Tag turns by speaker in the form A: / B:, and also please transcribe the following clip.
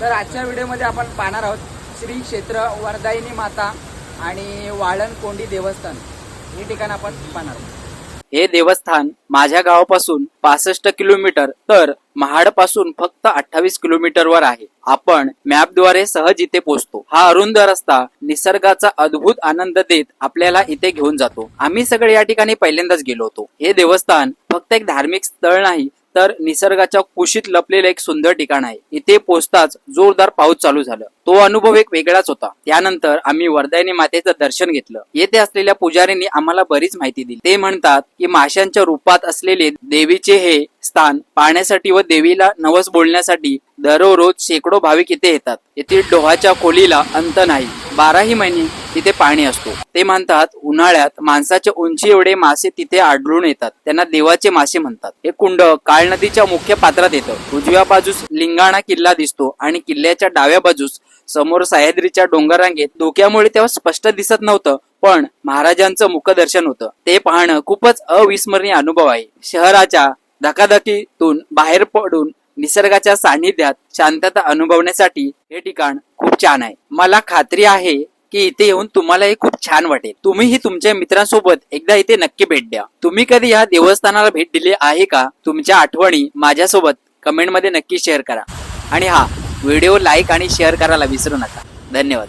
A: तर आजच्या व्हिडिओमध्ये आपण पाहणार आहोत श्री क्षेत्र वरदायिनी माता आणि वाळण कोंडी देवस्थान. हे ठिकाण आपण पाहणार आहोत. हे देवस्थान माझ्या गावापासून पासष्ट किलोमीटर तर महाडपासून फक्त अठ्ठावीस किलोमीटर वर आहे. आपण मॅपद्वारे सहज इथे पोहोचतो हा अरुंद रस्ता निसर्गाचा अद्भुत आनंद देत आपल्याला इथे घेऊन जातो. आम्ही सगळे या ठिकाणी पहिल्यांदाच गेलो होतो. हे देवस्थान फक्त एक धार्मिक स्थळ नाही तर निसर्गाच्या कुशीत लपलेलं एक सुंदर ठिकाण आहे. इथे पोचताच जोरदार पाऊस चालू झाला. तो अनुभव एक वेगळाच होता. त्यानंतर आम्ही वर्धायनी मातेचं दर्शन घेतलं. येथे असलेल्या पुजारींनी आम्हाला बरीच माहिती दिली. ते म्हणतात की माशांच्या रूपात असलेले देवीचे हे स्थान पाहण्यासाठी व देवीला नवस बोलण्यासाठी दररोज शेकडो भाविक इथे येतात. येथील डोहाच्या खोलीला अंत नाही. बाराही महिने तिथे पाणी असतो. ते म्हणतात उन्हाळ्यात माणसाच्या उंची एवढे मासे तिथे आढळून येतात. त्यांना देवाचे मासे म्हणतात. हे कुंड काळ नदीच्या मुख्य पात्रात येतं. उजव्या बाजूस लिंगाणा किल्ला दिसतो आणि किल्ल्याच्या डाव्या बाजूस समोर सह्याद्रीच्या डोंगरांगेत धोक्यामुळे तेव्हा स्पष्ट दिसत नव्हतं पण महाराजांचं मुखदर्शन होतं. ते पाहणं खूपच अविस्मरणीय अनुभव आहे. शहराच्या धकाधकीतून बाहेर पडून निसर्गाच्या सान्निध्यात शांतता अनुभवण्यासाठी हे ठिकाण खूप छान आहे. मला खात्री आहे की इथे येऊन तुम्हालाही खूप छान वाटेल. तुम्हीही तुमच्या मित्रांसोबत एकदा इथे नक्की भेट द्या. तुम्ही कधी या देवस्थानाला भेट दिली आहे का? तुमच्या आठवणी माझ्यासोबत कमेंटमध्ये नक्की शेअर करा. आणि हा व्हिडिओ लाईक आणि शेअर करायला विसरू नका. धन्यवाद.